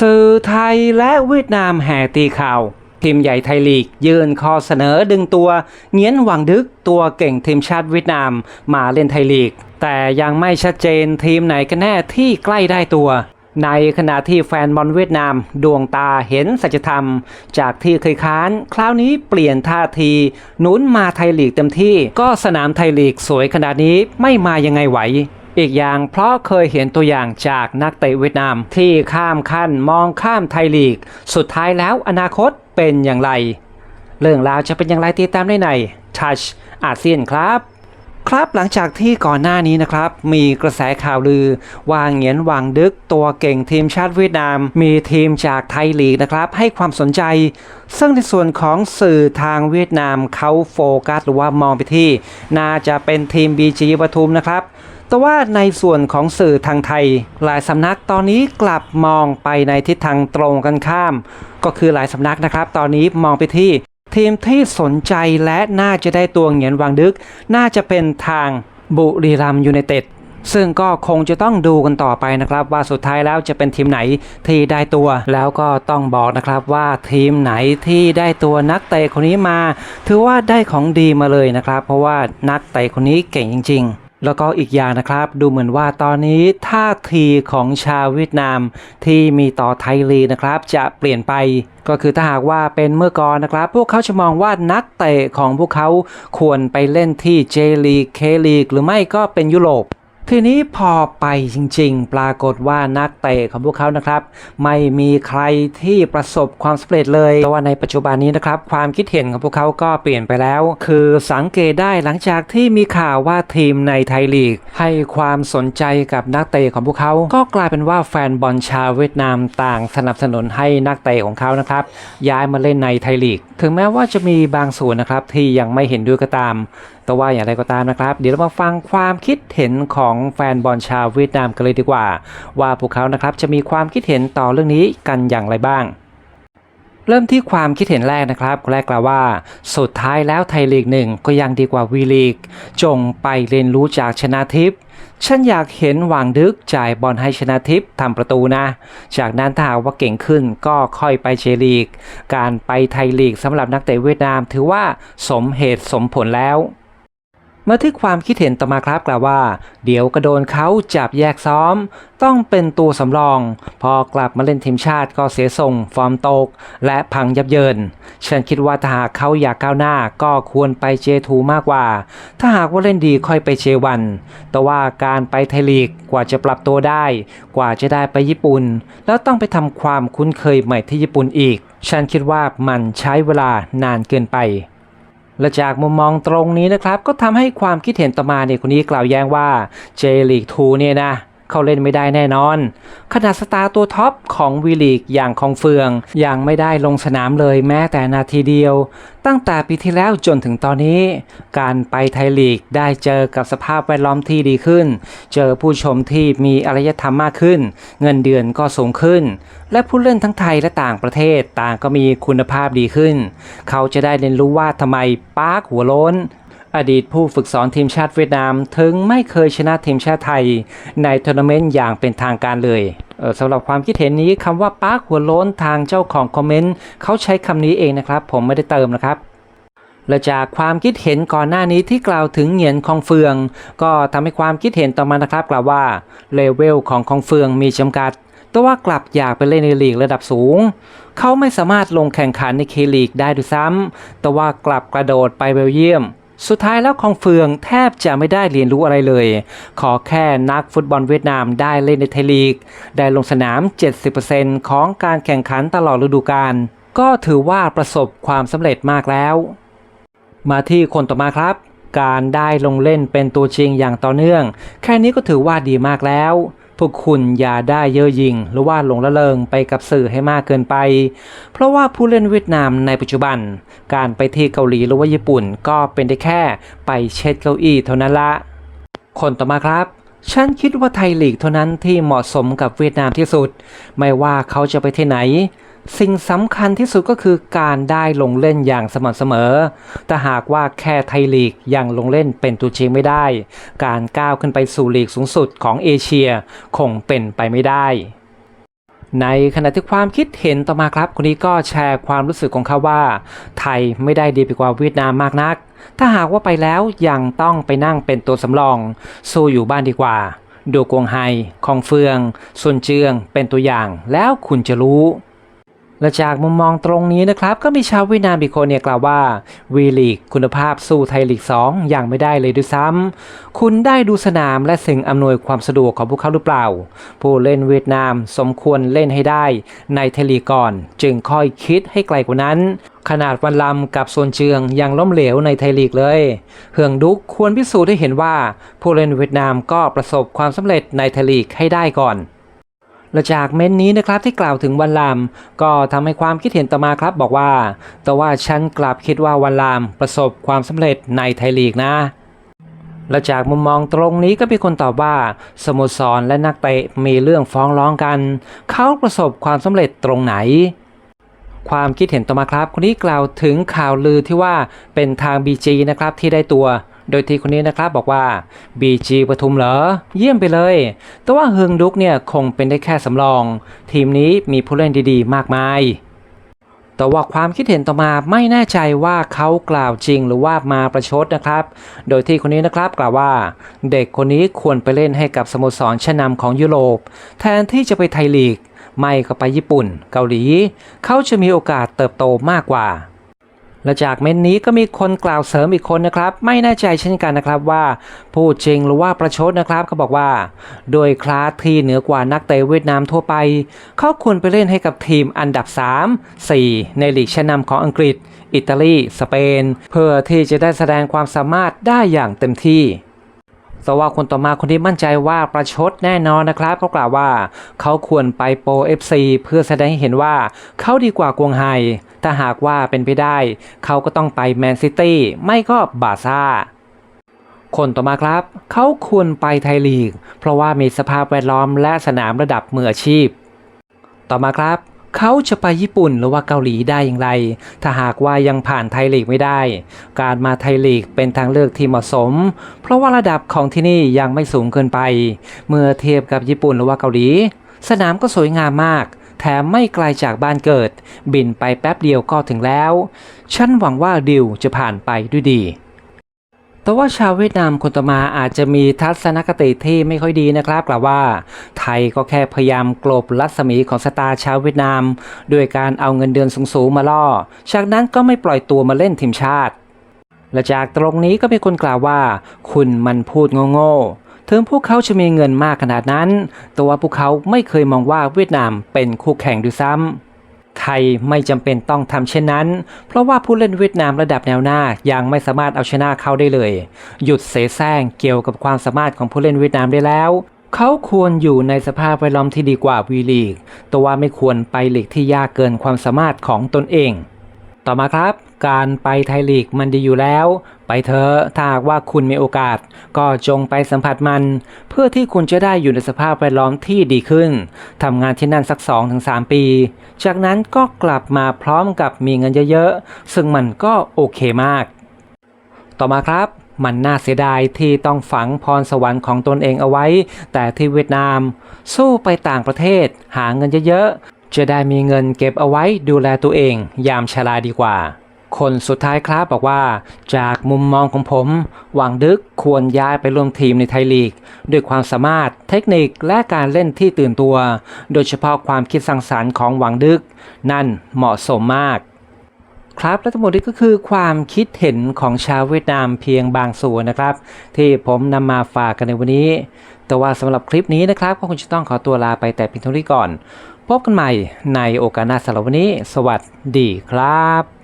สื่อไทยและเวียดนามแห่ตีข่าว ทีมใหญ่ไทยลีก ยื่นข้อเสนอดึงตัวเงียนหวังดึกตัวเก่งทีมชาติเวียดนามมาเล่นไทยลีก แต่ยังไม่ชัดเจนทีมไหนกันแน่ที่ใกล้ได้ตัว ในขณะที่แฟนบอลเวียดนามดวงตาเห็นสัจธรรม จากที่เคยค้าน คราวนี้เปลี่ยนท่าทีหนุนมาไทยลีกเต็มที่ ก็สนามไทยลีกสวยขนาดนี้ไม่มายังไงไหว อีกอย่างเพราะเคยเห็นตัวอย่างจากนักเตะเวียดนาม ที่ข้ามขั้นมองข้ามไทยลีก สุดท้ายแล้วอนาคตเป็นอย่างไร เรื่องราวจะเป็นอย่างไรติดตามได้ใน Touch อาเซียนครับครับหลังจากที่ก่อนหน้านี้นะครับ มีกระแสข่าวลือว่าเหงียนวังดึกตัวเก่งทีมชาติเวียดนาม มีทีมจากไทยลีกนะครับ ให้ความสนใจ ซึ่งในส่วนของสื่อทางเวียดนามเขาโฟกัสหรือว่ามองไปที่ น่าจะเป็นทีม BG ปทุมนะครับ แต่ว่าในส่วนของสื่อทางไทย หลายสำนักตอนนี้กลับมองไปในทิศทางตรงกันข้าม ก็คือหลายสำนักนะครับ ตอนนี้มองไปที่ทีมที่สนใจและน่าจะได้ตัวเหงียนวังดึก น่าจะเป็นทางบุรีรัมย์ยูไนเต็ดซึ่งก็คงจะต้องดูกันต่อไปนะครับว่าสุดท้ายแล้วจะเป็นทีมไหนที่ได้ตัว แล้วก็ต้องบอกนะครับว่าทีมไหนที่ได้ตัวนักเตะคนนี้มา ถือว่าได้ของดีมาเลยนะครับ เพราะว่านักเตะคนนี้เก่งจริง ๆ แล้วก็อีกอย่างนะครับ ดูเหมือนว่าตอนนี้ท่าทีของชาวเวียดนามที่มีต่อไทยลีนะครับ จะเปลี่ยนไปก็คือถ้าหากว่าเป็นเมื่อก่อนนะครับ พวกเขาจะมองว่านักเตะของพวกเขาควรไปเล่นที่เจลีเคลีกหรือไม่ก็เป็นยุโรป ทีนี้พอไปจริงๆ ปรากฏว่านักเตะของพวกเขานะครับ ไม่มีใครที่ประสบความสำเร็จเลยแต่ว่าในปัจจุบันนี้นะครับ ความคิดเห็นของพวกเขาก็เปลี่ยนไปแล้ว คือสังเกตได้หลังจากที่มีข่าวว่าทีมในไทยลีก ให้ความสนใจกับนักเตะของพวกเขา ก็กลายเป็นว่าแฟนบอลชาวเวียดนามต่างสนับสนุนให้นักเตะของเขานะครับ ย้ายมาเล่นในไทยลีก ถึงแม้ว่าจะมีบางส่วนนะครับที่ยังไม่เห็นด้วยก็ตาม แต่ว่าอย่างไรก็ตามนะครับ เดี๋ยวเรามาฟังความคิดเห็นของแฟนบอลชาวเวียดนามกันเลยดีกว่า ว่าพวกเขานะครับจะมีความคิดเห็นต่อเรื่องนี้กันอย่างไรบ้างเริ่มที่ความคิดเห็นแรกนะครับแรกกล่าวว่า สุดท้ายแล้วไทยลีกหนึ่งก็ยังดีกว่าวีลีก จงไปเรียนรู้จากชนะทิพย์ฉันอยากเห็นหวังดึกจ่ายบอลให้ชนะทิพย์ทำประตูนะ จากนั้นถ้าหาว่าเก่งขึ้นก็ค่อยไปเจลีก การไปไทยลีกสำหรับนักเตะเวียดนามถือว่าสมเหตุสมผลแล้ว มาที่ความคิดเห็นต่อมาครับกล่าวว่า เดี๋ยวกระโดนเขาจับแยกซ้อม ต้องเป็นตัวสำรอง พอกลับมาเล่นทีมชาติก็เสียทรงฟอร์มตก และพังยับเยิน ฉันคิดว่าถ้าหากเขาอยากก้าวหน้าก็ควรไปเจทูมากกว่า ถ้าหากว่าเล่นดีค่อยไปเจวัน แต่ว่าการไปไทยลีกกว่าจะปรับตัวได้ กว่าจะได้ไปญี่ปุ่น แล้วต้องไปทำความคุ้นเคยใหม่ที่ญี่ปุ่นอีก ฉันคิดว่ามันใช้เวลานานเกินไป และจากมุมมองตรงนี้นะครับ ก็ทำให้ความคิดเห็นต่อมาเนี่ยคนนี้กล่าวแย้งว่าเจลีกทูเนี่ยนะ เขาเล่นไม่ได้แน่นอน ขนาดสตาร์ตัวท็อปของวีลีกอย่างคองเฟือง ยังไม่ได้ลงสนามเลยแม้แต่นาทีเดียว ตั้งแต่ปีที่แล้วจนถึงตอนนี้ การไปไทยลีกได้เจอกับสภาพแวดล้อมที่ดีขึ้น เจอผู้ชมที่มีอารยธรรมมากขึ้น เงินเดือนก็สูงขึ้น และผู้เล่นทั้งไทยและต่างประเทศต่างก็มีคุณภาพดีขึ้น เขาจะได้เรียนรู้ว่าทำไมปาร์คหัวโล้น อดีตผู้ฝึกสอนทีมชาติเวียดนาม ถึงไม่เคยชนะทีมชาติไทย ในทัวร์นาเมนต์อย่างเป็นทางการเลยเออสำหรับความคิดเห็นนี้คำว่าปาร์คหัวโล้นทางเจ้าของคอมเมนต์เขาใช้คำนี้เองนะครับ ผมไม่ได้เติมนะครับและจากความคิดเห็นก่อนหน้านี้ที่กล่าวถึงเหงียนคองเฟือง ก็ทำให้ความคิดเห็นต่อมานะครับกล่าวว่าเลเวลของคองเฟืองมีจำกัด แต่ว่ากลับอยากไปเล่นในลีกระดับสูง เขาไม่สามารถลงแข่งขันในเคลีกได้ด้วยซ้ำแต่ว่ากลับกระโดดไปเบลเยียม สุดท้ายแล้วคองเฟืองแทบจะไม่ได้เรียนรู้อะไรเลย ขอแค่นักฟุตบอลเวียดนามได้เล่นในไทยลีก ได้ลงสนาม 70%ของการแข่งขันตลอดฤดูกาลก็ถือว่าประสบความสำเร็จมากแล้ว มาที่คนต่อมาครับ การได้ลงเล่นเป็นตัวจริงอย่างต่อเนื่อง แค่นี้ก็ถือว่าดีมากแล้ว พวกคุณอย่าได้เย่อหยิ่งหรือว่าหลงละเลงไปกับสื่อให้มากเกินไป เพราะว่าผู้เล่นเวียดนามในปัจจุบัน การไปที่เกาหลีหรือว่าญี่ปุ่นก็เป็นได้แค่ไปเช็ดเก้าอี้เท่านั้นละ คนต่อมาครับ ฉันคิดว่าไทยลีกเท่านั้นที่เหมาะสมกับเวียดนามที่สุด ไม่ว่าเขาจะไปที่ไหน สิ่งสำคัญที่สุดก็คือการได้ลงเล่นอย่างสม่ำเสมอ แต่หากว่าแค่ไทยลีกยังลงเล่นเป็นตัวจริงไม่ได้ การก้าวขึ้นไปสู่ลีกสูงสุดของเอเชียคงเป็นไปไม่ได้ ในขณะที่ความคิดเห็นต่อมาครับ คนนี้ก็แชร์ความรู้สึกของเขาว่า ไทยไม่ได้ดีไปกว่าเวียดนามมากนัก ถ้าหากว่าไปแล้วยังต้องไปนั่งเป็นตัวสำรอง สู้อยู่บ้านดีกว่าดูกวงไฮคองเฟืองสุนเจืองเป็นตัวอย่างแล้วคุณจะรู้ และจากมุมมองตรงนี้นะครับก็มีชาวเวียดนามอีกคนเนี่ยกล่าวว่าวีลีกคุณภาพสู้ไทยลีก 2 อย่างไม่ได้เลยด้วยซ้ำคุณได้ดูสนามและสิ่งอำนวยความสะดวกของพวกเขาหรือเปล่า ผู้เล่นเวียดนามสมควรเล่นให้ได้ในไทยลีกก่อน จึงค่อยคิดให้ไกลกว่านั้น ขนาดวันลำกับโซนเจืองยังล้มเหลวในไทยลีกเลยเฮืองดุกควรพิสูจน์ให้เห็นว่า ผู้เล่นเวียดนามก็ประสบความสำเร็จในไทยลีกให้ได้ก่อน และจากเม้นนี้นะครับที่กล่าวถึงวันลาม ก็ทำให้ความคิดเห็นต่อมาครับบอกว่า แต่ว่าฉันกลับคิดว่าวันลามประสบความสำเร็จในไทยลีกนะและจากมุมมองตรงนี้ก็มีคนตอบว่า สโมสรและนักเตะมีเรื่องฟ้องร้องกัน เขาประสบความสำเร็จตรงไหน ความคิดเห็นต่อมาครับ คนนี้กล่าวถึงข่าวลือที่ว่าเป็นทาง BG นะครับที่ได้ตัว โดยทีคนนี้นะครับบอกว่า BG ปทุมเหรอ เยี่ยมไปเลย แต่ว่าเฮืองดุกเนี่ยคงเป็นได้แค่สำรอง ทีมนี้มีผู้เล่นดีๆ มากมาย แต่ว่าความคิดเห็นต่อมาไม่แน่ใจว่าเขากล่าวจริงหรือว่ามาประชดนะครับ โดยที่คนนี้นะครับกล่าวว่า เด็กคนนี้ควรไปเล่นให้กับสโมสรชั้นนำของยุโรป แทนที่จะไปไทยลีก ไม่ก็ไปญี่ปุ่น เกาหลี เขาจะมีโอกาสเติบโตมากกว่า และจากเม้นนี้ก็มีคนกล่าวเสริมอีกคนนะครับ ไม่แน่ใจเช่นกันนะครับว่าพูดจริงหรือว่าประชดนะครับเขาบอกว่า โดยคลาสที่เหนือกว่านักเตะเวียดนามทั่วไป เขาควรไปเล่นให้กับทีมอันดับ 3 4 ในลีกชั้นนำของอังกฤษ อิตาลี สเปน เพื่อที่จะได้แสดงความสามารถได้อย่างเต็มที่ แต่ว่าคนต่อมาคนที่มั่นใจว่าประชดแน่นอนนะครับเขากล่าวว่า เขาควรไปโปร FC เพื่อแสดงให้เห็นว่าเขาดีกว่ากวงไฮถ้าหากว่าเป็นไปได้ เขาก็ต้องไปแมนซิตี้ไม่ก็บาซ่าคนต่อมาครับ เขาควรไปไทยลีก เพราะว่ามีสภาพแวดล้อมและสนามระดับมืออาชีพ ต่อมาครับ เขาจะไปญี่ปุ่นหรือว่าเกาหลีได้อย่างไร ถ้าหากว่ายังผ่านไทยลีกไม่ได้ การมาไทยลีกเป็นทางเลือกที่เหมาะสม เพราะว่าระดับของที่นี่ยังไม่สูงเกินไป เมื่อเทียบกับญี่ปุ่นหรือว่าเกาหลี สนามก็สวยงามมาก แถมไม่ไกลจากบ้านเกิด บินไปแป๊บเดียวก็ถึงแล้ว ฉันหวังว่าดิวจะผ่านไปด้วยดี แต่ว่าชาวเวียดนามคนต่อมาอาจจะมีทัศนคติที่ไม่ค่อยดีนะครับกล่าวว่า ไทยก็แค่พยายามกลบรัศมีของสตาร์ชาวเวียดนาม ด้วยการเอาเงินเดือนสูงๆมาล่อ จากนั้นก็ไม่ปล่อยตัวมาเล่นทีมชาติ และจากตรงนี้ก็มีคนกล่าวว่า คุณมันพูดโง่ๆถึงพวกเขาจะมีเงินมากขนาดนั้น แต่ว่าพวกเขาไม่เคยมองว่าเวียดนามเป็นคู่แข่งด้วยซ้ำ ไทยไม่จำเป็นต้องทำเช่นนั้น เพราะว่าผู้เล่นเวียดนามระดับแนวหน้ายังไม่สามารถเอาชนะเขาได้เลย หยุดเสแสร้งเกี่ยวกับความสามารถของผู้เล่นเวียดนามได้แล้วเขาควรอยู่ในสภาพแวดล้อมที่ดีกว่าวีลีก แต่ว่าไม่ควรไปลีกที่ยากเกินความสามารถของตนเอง ต่อมาครับ การไปไทยลีกมันดีอยู่แล้ว ไปเถอะถ้าหากว่าคุณมีโอกาส ก็จงไปสัมผัสมัน เพื่อที่คุณจะได้อยู่ในสภาพแวดล้อมที่ดีขึ้นทำงานที่นั่นสัก 2-3 ปี จากนั้นก็กลับมาพร้อมกับมีเงินเยอะๆ ซึ่งมันก็โอเคมาก ต่อมาครับมันน่าเสียดายที่ต้องฝังพรสวรรค์ของตนเองเอาไว้ แต่ที่เวียดนาม สู้ไปต่างประเทศหาเงินเยอะ จะได้มีเงินเก็บเอาไว้ดูแลตัวเอง ยามชราดีกว่า คนสุดท้ายครับบอกว่า จากมุมมองของผม หวังดึกควรย้ายไปร่วมทีมในไทยลีก ด้วยความสามารถเทคนิคและการเล่นที่ตื่นตัว โดยเฉพาะความคิดสร้างสรรค์ของหวังดึก นั่นเหมาะสมมากครับและทั้งหมดนี้ก็คือความคิดเห็นของชาวเวียดนามเพียงบางส่วนนะครับ ที่ผมนำมาฝากกันในวันนี้ แต่ว่าสำหรับคลิปนี้นะครับก็คงจะต้องขอตัวลาไปแต่เพียงเท่านี้ก่อน พบกันใหม่ในโอกาสหน้าสำหรับวันนี้ สวัสดีครับ